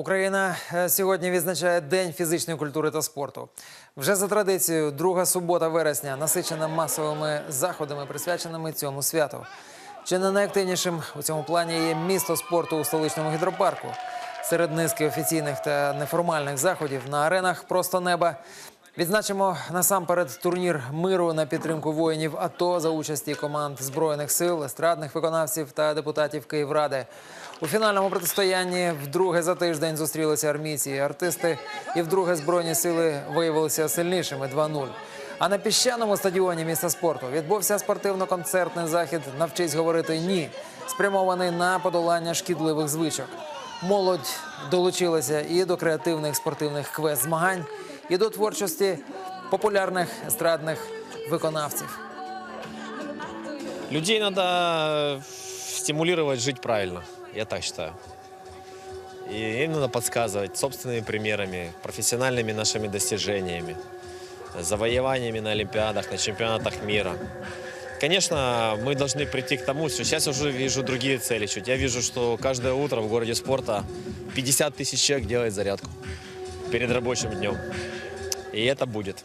Україна е, сьогодні відзначає День фізичної культури та спорту. Вже за традицією, друга субота вересня насичена масовими заходами, присвяченими цьому святу. Чи не найактивнішим у цьому плані є місто спорту у столичному гідропарку. Серед низки офіційних та неформальних заходів на аренах просто неба. Відзначимо насамперед турнір миру на підтримку воїнів АТО за участі команд збройних сил, естрадних виконавців та депутатів Київради. У фінальному протистоянні вдруге за тиждень зустрілися армійці і артисти, і вдруге збройні сили виявилися сильнішими 2-0. А на піщаному стадіоні міста спорту відбувся спортивно-концертний захід Навчись говорити ні, спрямований на подолання шкідливих звичок. Молодь долучилася і до креативних спортивних квест-змагань, і до творчості популярних естрадних виконавців. Людей надо стимулировать жить правильно, я так считаю. И им надо подсказывать собственными примерами, профессиональными нашими достижениями, завоеваниями на Олимпиадах, на чемпионатах мира. Конечно, мы должны прийти к тому, что сейчас уже вижу другие цели. Чуть. Я вижу, что каждое утро в городе спорта 50 тысяч человек делает зарядку перед рабочим днем. И это будет.